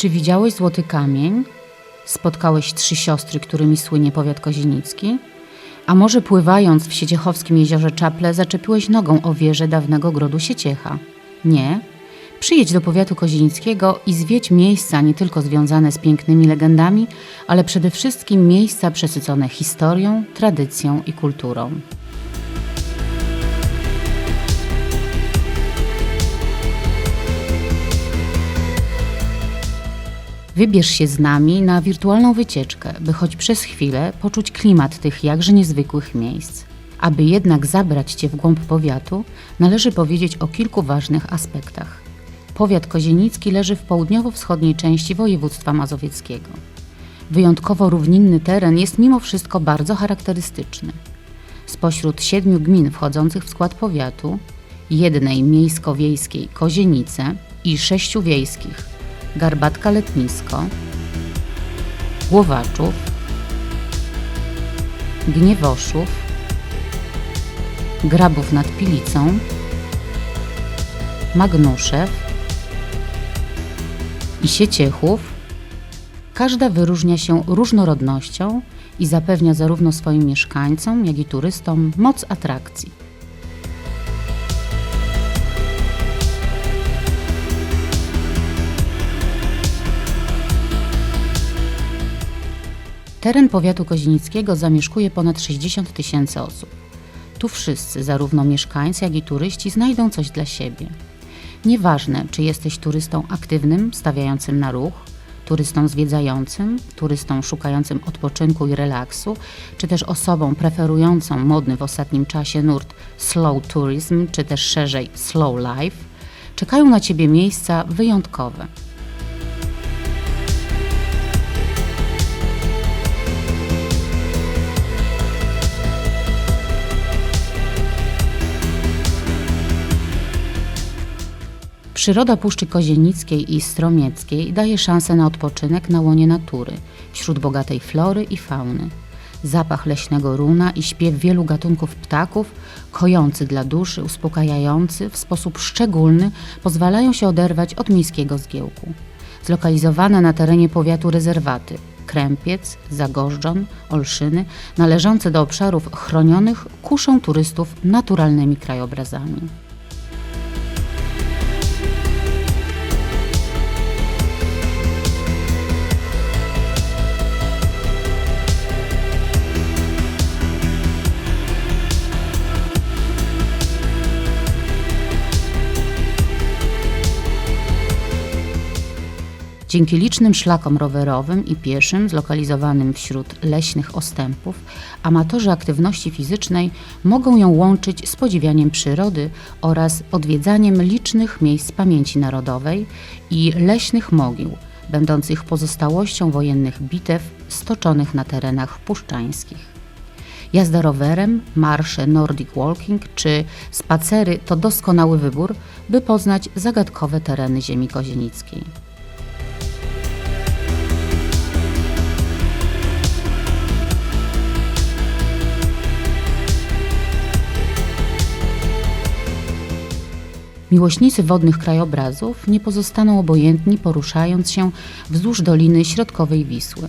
Czy widziałeś złoty kamień? Spotkałeś trzy siostry, którymi słynie powiat kozienicki? A może pływając w Sieciechowskim jeziorze Czaple zaczepiłeś nogą o wieżę dawnego grodu Sieciecha? Nie? Przyjedź do powiatu kozienickiego i zwiedź miejsca nie tylko związane z pięknymi legendami, ale przede wszystkim miejsca przesycone historią, tradycją i kulturą. Wybierz się z nami na wirtualną wycieczkę, by choć przez chwilę poczuć klimat tych jakże niezwykłych miejsc. Aby jednak zabrać Cię w głąb powiatu, należy powiedzieć o kilku ważnych aspektach. Powiat kozienicki leży w południowo-wschodniej części województwa mazowieckiego. Wyjątkowo równinny teren jest mimo wszystko bardzo charakterystyczny. Spośród siedmiu gmin wchodzących w skład powiatu, jednej miejsko-wiejskiej Kozienice i sześciu wiejskich Garbatka Letnisko, Głowaczów, Gniewoszów, Grabów nad Pilicą, Magnuszew i Sieciechów, każda wyróżnia się różnorodnością i zapewnia zarówno swoim mieszkańcom, jak i turystom moc atrakcji. Teren powiatu kozinickiego zamieszkuje ponad 60 tysięcy osób. Tu wszyscy, zarówno mieszkańcy, jak i turyści, znajdą coś dla siebie. Nieważne, czy jesteś turystą aktywnym, stawiającym na ruch, turystą zwiedzającym, turystą szukającym odpoczynku i relaksu, czy też osobą preferującą modny w ostatnim czasie nurt slow tourism, czy też szerzej slow life, czekają na Ciebie miejsca wyjątkowe. Przyroda Puszczy Kozienickiej i Stromieckiej daje szansę na odpoczynek na łonie natury, wśród bogatej flory i fauny. Zapach leśnego runa i śpiew wielu gatunków ptaków, kojący dla duszy, uspokajający, w sposób szczególny pozwalają się oderwać od miejskiego zgiełku. Zlokalizowane na terenie powiatu rezerwaty Krępiec, Zagorzczon, Olszyny, należące do obszarów chronionych, kuszą turystów naturalnymi krajobrazami. Dzięki licznym szlakom rowerowym i pieszym zlokalizowanym wśród leśnych ostępów, amatorzy aktywności fizycznej mogą ją łączyć z podziwianiem przyrody oraz odwiedzaniem licznych miejsc pamięci narodowej i leśnych mogił, będących pozostałością wojennych bitew stoczonych na terenach puszczańskich. Jazda rowerem, marsze Nordic Walking czy spacery to doskonały wybór, by poznać zagadkowe tereny ziemi kozienickiej. Miłośnicy wodnych krajobrazów nie pozostaną obojętni poruszając się wzdłuż doliny środkowej Wisły.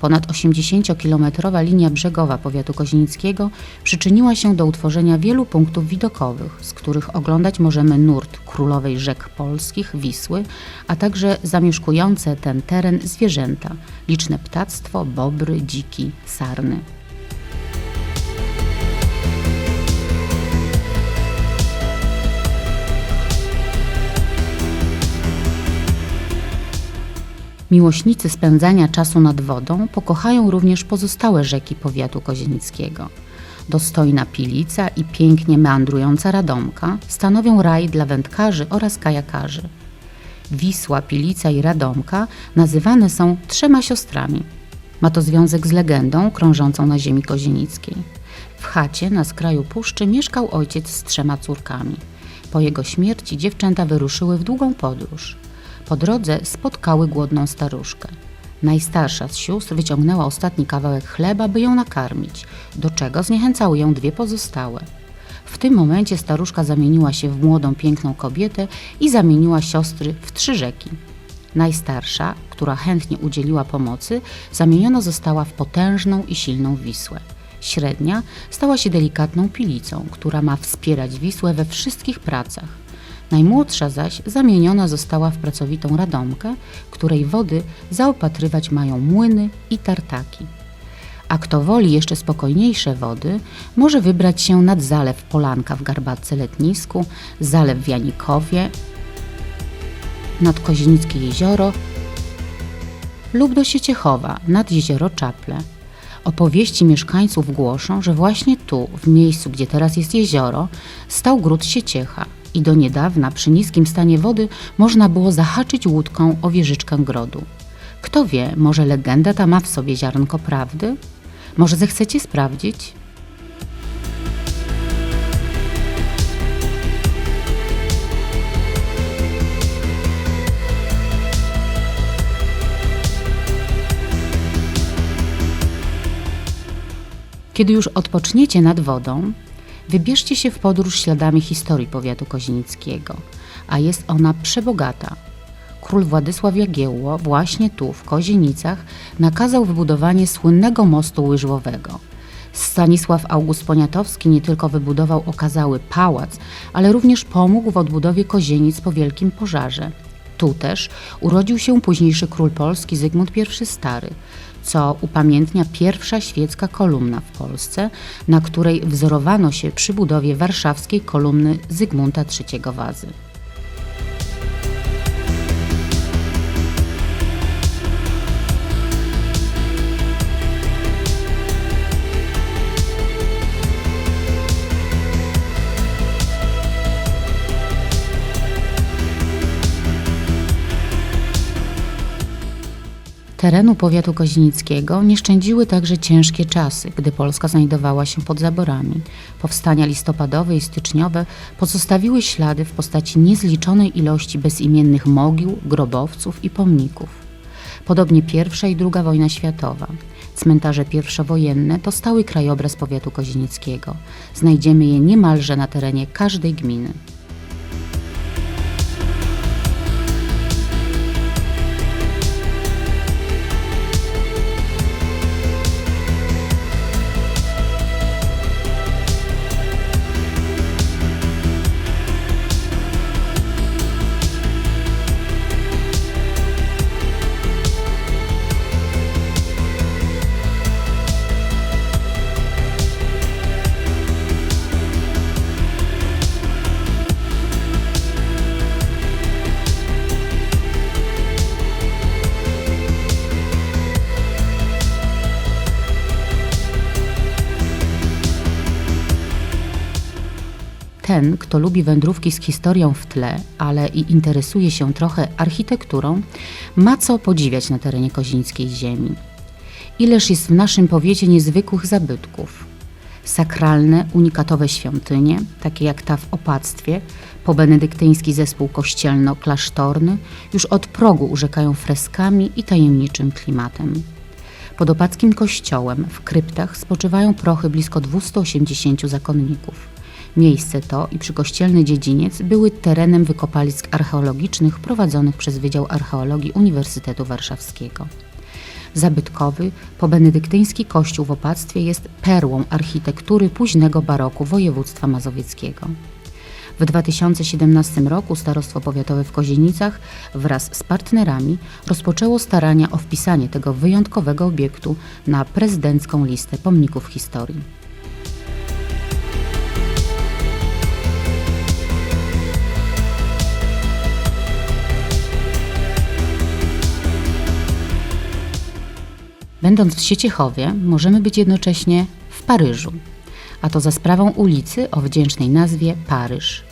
Ponad 80-kilometrowa linia brzegowa powiatu kozinickiego przyczyniła się do utworzenia wielu punktów widokowych, z których oglądać możemy nurt królowej rzek polskich Wisły, a także zamieszkujące ten teren zwierzęta, liczne ptactwo, bobry, dziki, sarny. Miłośnicy spędzania czasu nad wodą pokochają również pozostałe rzeki powiatu kozienickiego. Dostojna Pilica i pięknie meandrująca Radomka stanowią raj dla wędkarzy oraz kajakarzy. Wisła, Pilica i Radomka nazywane są trzema siostrami. Ma to związek z legendą krążącą na ziemi kozienickiej. W chacie na skraju puszczy mieszkał ojciec z trzema córkami. Po jego śmierci dziewczęta wyruszyły w długą podróż. Po drodze spotkały głodną staruszkę. Najstarsza z sióstr wyciągnęła ostatni kawałek chleba, by ją nakarmić, do czego zniechęcały ją dwie pozostałe. W tym momencie staruszka zamieniła się w młodą, piękną kobietę i zamieniła siostry w trzy rzeki. Najstarsza, która chętnie udzieliła pomocy, zamieniona została w potężną i silną Wisłę. Średnia stała się delikatną pilicą, która ma wspierać Wisłę we wszystkich pracach. Najmłodsza zaś zamieniona została w pracowitą Radomkę, której wody zaopatrywać mają młyny i tartaki. A kto woli jeszcze spokojniejsze wody, może wybrać się nad zalew Polanka w Garbatce Letnisku, zalew w Janikowie, nad Kozienickie jezioro lub do Sieciechowa, nad jezioro Czaple. Opowieści mieszkańców głoszą, że właśnie tu, w miejscu, gdzie teraz jest jezioro, stał gród Sieciecha i do niedawna przy niskim stanie wody można było zahaczyć łódką o wieżyczkę grodu. Kto wie, może legenda ta ma w sobie ziarnko prawdy? Może zechcecie sprawdzić? Kiedy już odpoczniecie nad wodą, wybierzcie się w podróż śladami historii powiatu kozinickiego, a jest ona przebogata. Król Władysław Jagiełło właśnie tu, w Kozienicach, nakazał wybudowanie słynnego mostu łyżwowego. Stanisław August Poniatowski nie tylko wybudował okazały pałac, ale również pomógł w odbudowie Kozienic po wielkim pożarze. Tu też urodził się późniejszy król polski Zygmunt I Stary, co upamiętnia pierwsza świecka kolumna w Polsce, na której wzorowano się przy budowie warszawskiej kolumny Zygmunta III Wazy. Terenu powiatu kozinickiego nie szczędziły także ciężkie czasy, gdy Polska znajdowała się pod zaborami. Powstania listopadowe i styczniowe pozostawiły ślady w postaci niezliczonej ilości bezimiennych mogił, grobowców i pomników. Podobnie I i II wojna światowa. Cmentarze pierwszowojenne to stały krajobraz powiatu kozinickiego. Znajdziemy je niemalże na terenie każdej gminy. Ten, kto lubi wędrówki z historią w tle, ale i interesuje się trochę architekturą, ma co podziwiać na terenie kozińskiej ziemi. Ileż jest w naszym powiecie niezwykłych zabytków. Sakralne, unikatowe świątynie, takie jak ta w opactwie, pobenedyktyński zespół kościelno-klasztorny, już od progu urzekają freskami i tajemniczym klimatem. Pod opackim kościołem w kryptach spoczywają prochy blisko 280 zakonników. Miejsce to i przykościelny dziedziniec były terenem wykopalisk archeologicznych prowadzonych przez Wydział Archeologii Uniwersytetu Warszawskiego. Zabytkowy, pobenedyktyński kościół w opactwie jest perłą architektury późnego baroku województwa mazowieckiego. W 2017 roku Starostwo Powiatowe w Kozienicach wraz z partnerami rozpoczęło starania o wpisanie tego wyjątkowego obiektu na prezydencką listę pomników historii. Będąc w Sieciechowie, możemy być jednocześnie w Paryżu, a to za sprawą ulicy o wdzięcznej nazwie Paryż.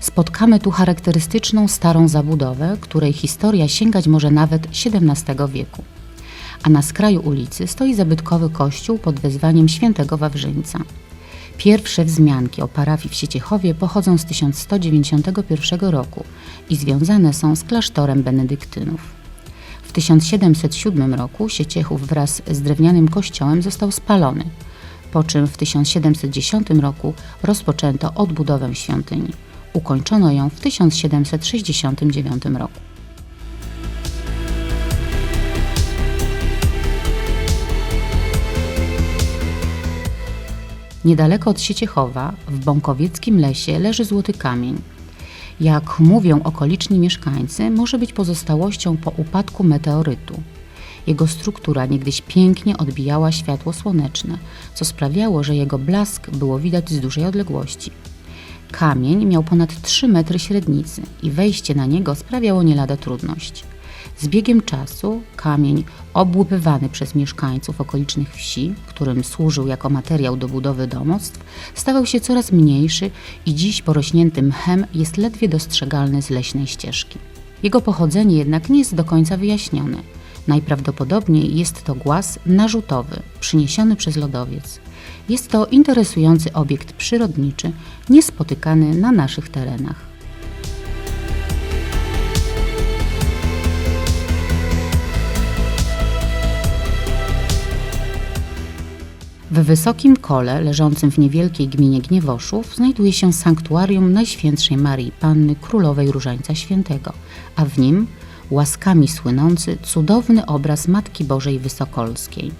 Spotkamy tu charakterystyczną starą zabudowę, której historia sięgać może nawet XVII wieku. A na skraju ulicy stoi zabytkowy kościół pod wezwaniem świętego Wawrzyńca. Pierwsze wzmianki o parafii w Sieciechowie pochodzą z 1191 roku i związane są z klasztorem benedyktynów. 1707 roku Sieciechów wraz z drewnianym kościołem został spalony, po czym w 1710 roku rozpoczęto odbudowę świątyni. Ukończono ją w 1769 roku. Niedaleko od Sieciechowa, w Bąkowieckim lesie, leży Złoty Kamień – jak mówią okoliczni mieszkańcy, może być pozostałością po upadku meteorytu. Jego struktura niegdyś pięknie odbijała światło słoneczne, co sprawiało, że jego blask było widać z dużej odległości. Kamień miał ponad 3 metry średnicy i wejście na niego sprawiało nie lada trudność. Z biegiem czasu kamień obłupywany przez mieszkańców okolicznych wsi, którym służył jako materiał do budowy domostw, stawał się coraz mniejszy i dziś porośnięty mchem jest ledwie dostrzegalny z leśnej ścieżki. Jego pochodzenie jednak nie jest do końca wyjaśnione. Najprawdopodobniej jest to głaz narzutowy, przyniesiony przez lodowiec. Jest to interesujący obiekt przyrodniczy, niespotykany na naszych terenach. W wysokim kole, leżącym w niewielkiej gminie Gniewoszów, znajduje się sanktuarium Najświętszej Marii Panny Królowej Różańca Świętego, a w nim łaskami słynący cudowny obraz Matki Bożej Wysokolskiej.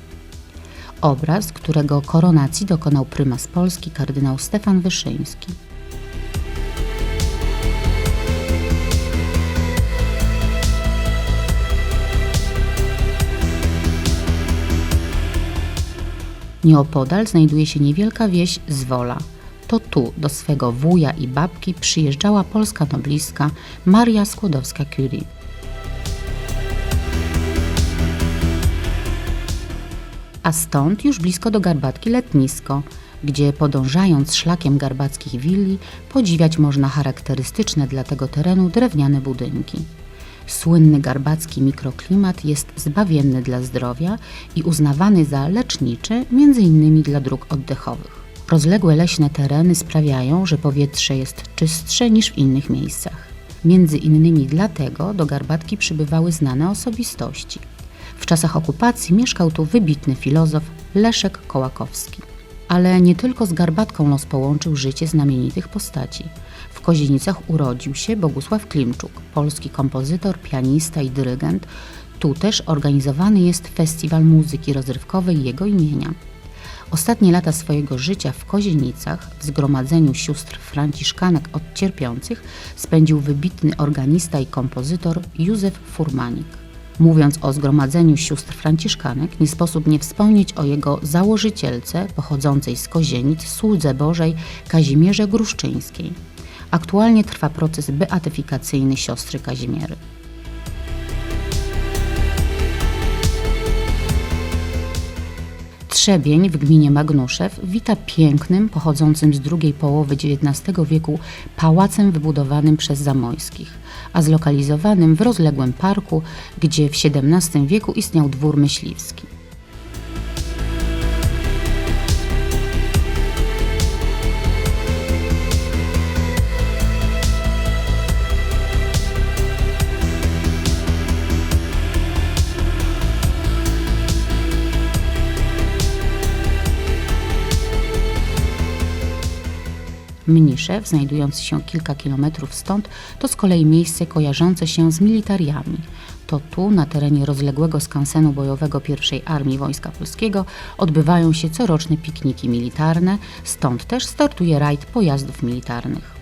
Obraz, którego koronacji dokonał prymas Polski kardynał Stefan Wyszyński. Nieopodal znajduje się niewielka wieś Zwola. To tu do swego wuja i babki przyjeżdżała polska noblistka Maria Skłodowska-Curie. A stąd już blisko do Garbatki letnisko, gdzie podążając szlakiem garbackich willi podziwiać można charakterystyczne dla tego terenu drewniane budynki. Słynny garbacki mikroklimat jest zbawienny dla zdrowia i uznawany za leczniczy m.in. dla dróg oddechowych. Rozległe leśne tereny sprawiają, że powietrze jest czystsze niż w innych miejscach. Między innymi dlatego do Garbatki przybywały znane osobistości. W czasach okupacji mieszkał tu wybitny filozof Leszek Kołakowski. Ale nie tylko z Garbatką los połączył życie znamienitych postaci. Kozienicach urodził się Bogusław Klimczuk, polski kompozytor, pianista i dyrygent. Tu też organizowany jest festiwal muzyki rozrywkowej jego imienia. Ostatnie lata swojego życia w Kozienicach, w zgromadzeniu sióstr franciszkanek od cierpiących, spędził wybitny organista i kompozytor Józef Furmanik. Mówiąc o zgromadzeniu sióstr franciszkanek, nie sposób nie wspomnieć o jego założycielce pochodzącej z Kozienic, słudze Bożej Kazimierze Gruszczyńskiej. Aktualnie trwa proces beatyfikacyjny siostry Kazimiery. Trzebień w gminie Magnuszew wita pięknym, pochodzącym z drugiej połowy XIX wieku pałacem wybudowanym przez Zamojskich, a zlokalizowanym w rozległym parku, gdzie w XVII wieku istniał dwór myśliwski. Mniszew, znajdujący się kilka kilometrów stąd, to z kolei miejsce kojarzące się z militariami. To tu, na terenie rozległego skansenu bojowego I Armii Wojska Polskiego, odbywają się coroczne pikniki militarne, stąd też startuje rajd pojazdów militarnych.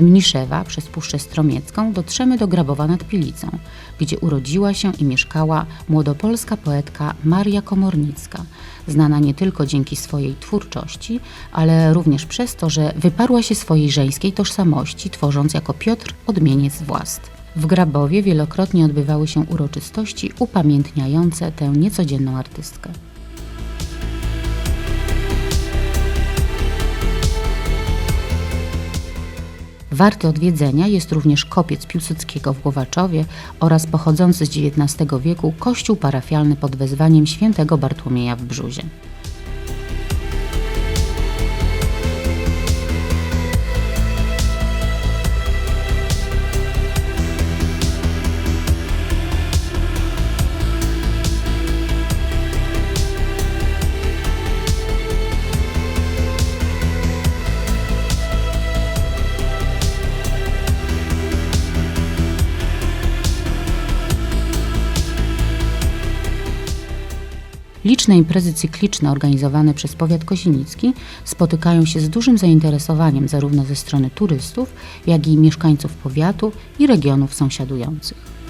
Z Mniszewa przez Puszczę Stromiecką dotrzemy do Grabowa nad Pilicą, gdzie urodziła się i mieszkała młodopolska poetka Maria Komornicka, znana nie tylko dzięki swojej twórczości, ale również przez to, że wyparła się swojej żeńskiej tożsamości, tworząc jako Piotr odmieniec włast. W Grabowie wielokrotnie odbywały się uroczystości upamiętniające tę niecodzienną artystkę. Warty odwiedzenia jest również kopiec Piłsudskiego w Głowaczowie oraz pochodzący z XIX wieku kościół parafialny pod wezwaniem świętego Bartłomieja w Brzuzie. Liczne imprezy cykliczne organizowane przez powiat kozienicki spotykają się z dużym zainteresowaniem zarówno ze strony turystów, jak i mieszkańców powiatu i regionów sąsiadujących.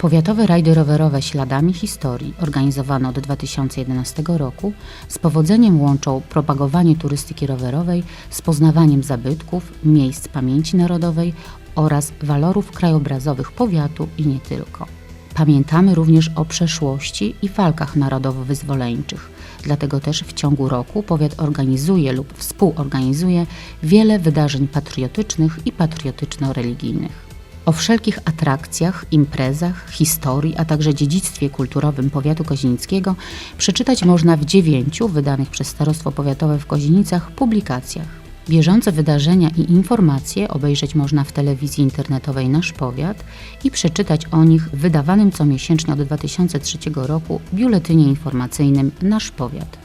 Powiatowe rajdy rowerowe Śladami Historii, organizowane od 2011 roku, z powodzeniem łączą propagowanie turystyki rowerowej z poznawaniem zabytków, miejsc pamięci narodowej oraz walorów krajobrazowych powiatu i nie tylko. Pamiętamy również o przeszłości i walkach narodowo-wyzwoleńczych. Dlatego też w ciągu roku powiat organizuje lub współorganizuje wiele wydarzeń patriotycznych i patriotyczno-religijnych. O wszelkich atrakcjach, imprezach, historii, a także dziedzictwie kulturowym powiatu kozienickiego przeczytać można w dziewięciu wydanych przez Starostwo Powiatowe w Kozienicach publikacjach. Bieżące wydarzenia i informacje obejrzeć można w telewizji internetowej Nasz Powiat i przeczytać o nich w wydawanym comiesięcznie od 2003 roku biuletynie informacyjnym Nasz Powiat.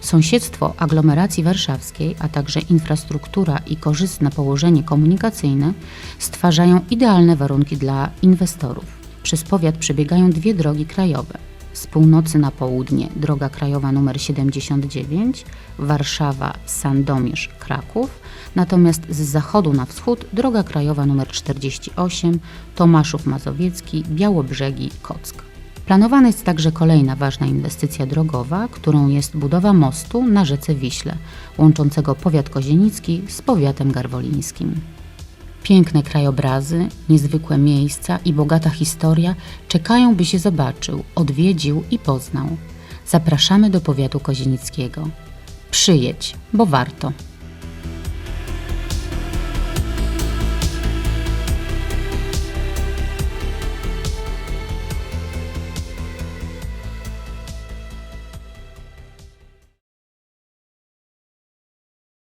Sąsiedztwo aglomeracji warszawskiej, a także infrastruktura i korzystne położenie komunikacyjne stwarzają idealne warunki dla inwestorów. Przez powiat przebiegają dwie drogi krajowe. Z północy na południe droga krajowa nr 79 Warszawa-Sandomierz-Kraków, natomiast z zachodu na wschód droga krajowa nr 48 Tomaszów Mazowiecki, Białobrzegi, Kock. Planowana jest także kolejna ważna inwestycja drogowa, którą jest budowa mostu na rzece Wiśle, łączącego powiat kozienicki z powiatem garwolińskim. Piękne krajobrazy, niezwykłe miejsca i bogata historia czekają, by się zobaczył, odwiedził i poznał. Zapraszamy do powiatu kozienickiego. Przyjedź, bo warto.